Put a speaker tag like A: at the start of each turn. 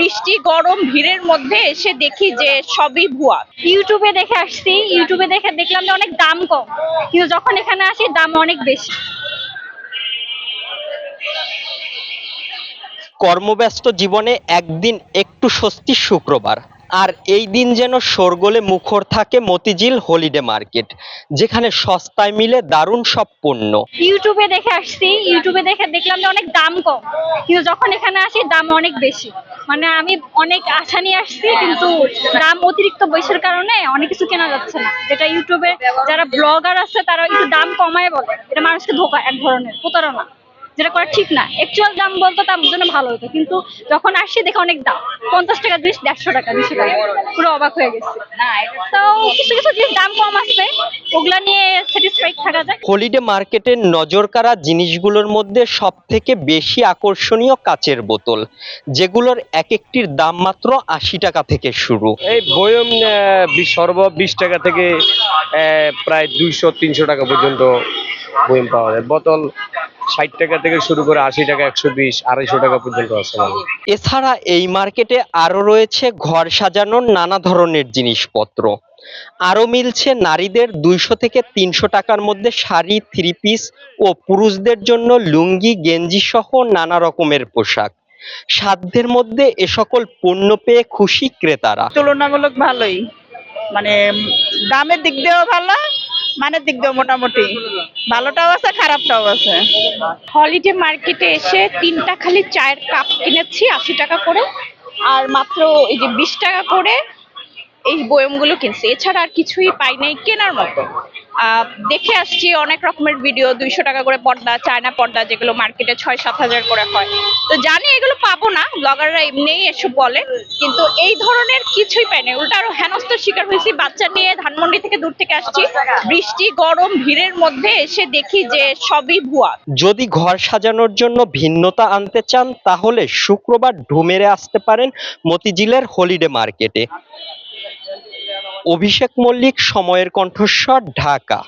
A: বৃষ্টি গরম ভিড়ের মধ্যে এসে দেখি যে সবই ভুয়া।
B: ইউটিউবে দেখে আসছি ইউটিউবে দেখে দেখলাম যে অনেক দাম কম। কিন্তু যখন এখানে আসি দাম অনেক বেশি।
C: কর্মব্যস্ত জীবনে একদিন একটু স্বস্তি শুক্রবার আর এই দিন যেন শোরগোলে মুখর থাকে মতিঝিল হলিডে মার্কেট যেখানে সস্তায় মিলে দারুণ সব পণ্য।
B: ইউটিউবে দেখে আসছি ইউটিউবে দেখে দেখলাম যে অনেক দাম কম। কিন্তু যখন এখানে আসি দাম অনেক বেশি। মানে আমি অনেক আশা নিয়ে আসছি, কিন্তু দাম অতিরিক্ত বৈশের কারণে অনেক কিছু কেনা যাচ্ছে না। যেটা ইউটিউবে যারা ব্লগার আছে তারা একটু দাম কমায় বলে। এটা মানুষকে ধোকা এক ধরনের, প্রতারণা। যেটা করা ঠিক না। অ্যাকচুয়াল দাম বলতো তার জন্য ভালো হতো। কিন্তু যখন আসছি দেখে অনেক দাম। পঞ্চাশ টাকা জিনিস দেড়শো টাকা দুশো টাকা পুরো অবাক হয়ে গেছে। তো কিছু কিছু জিনিস দাম কম আসছে ওগুলা নিয়ে স্যাটিসফাইড থাকা যায়।
C: হলিডে মার্কেটের নজরকাড়া জিনিসগুলোর মধ্যে সব থেকে বেশি আকর্ষণীয় কাচের বোতল যেগুলোর এক একটির দাম মাত্র আশি টাকা থেকে শুরু।
D: এই বয়ম সর্ব বিশ টাকা থেকে আহ, প্রায় দুইশো তিনশো টাকা পর্যন্ত বয়ম পাওয়া যায়। বোতল ষাট টাকা থেকে শুরু করে আশি টাকা একশো বিশ আড়াইশো টাকা পর্যন্ত আছে
C: এছাড়া এই মার্কেটে আরও রয়েছে ঘর সাজানোর নানা ধরনের জিনিসপত্র। আরও মিলছে নারীদের দুইশো থেকে তিনশো টাকার মধ্যে শাড়ি থ্রি পিস ও পুরুষদের জন্য লুঙ্গি গেঞ্জি সহ নানা রকমের পোশাক। সাধ্যের মধ্যে এ সকল পণ্য পেয়ে খুশি ক্রেতারা।
A: তুলনামূলক ভালোই। মানে দামের দিক দিয়েও ভালো মানের দিক দিয়েও মোটামুটি। ভালোটাও আছে, খারাপটাও আছে। হলিডে মার্কেটে এসে তিনটা খালি চায়ের কাপ কিনেছি, আশি টাকা করে। আর মাত্র এই যে বিশ টাকা করে এই বয়মগুলো কিনছি। এছাড়া আর কিছুই পাই নাই কেনার মতো। দেখে আসছি অনেক রকমের ভিডিও দুইশো টাকা করে পর্দা, চায়না পর্দা, যেগুলো মার্কেটে ছয় সাত হাজার করে হয় তো জানি এগুলো পাবো না ব্লগাররা এমনিই এসব বলে, কিন্তু এই ধরনের কিছুই না উল্টা আরও হেনস্থার শিকার হয়েছি, বাচ্চা নিয়ে ধানমন্ডি থেকে দূর থেকে আসছি। বৃষ্টি, গরম, ভিড়ের মধ্যে এসে দেখি যে সবই ভুয়া।
C: যদি ঘর সাজানোর জন্য ভিন্নতা আনতে চান, তাহলে শুক্রবার ঢুমেরে আসতে পারেন মতিঝিলের হলিডে মার্কেটে। অভিষেক মল্লিক, সময়ের কণ্ঠস্বর, ঢাকা।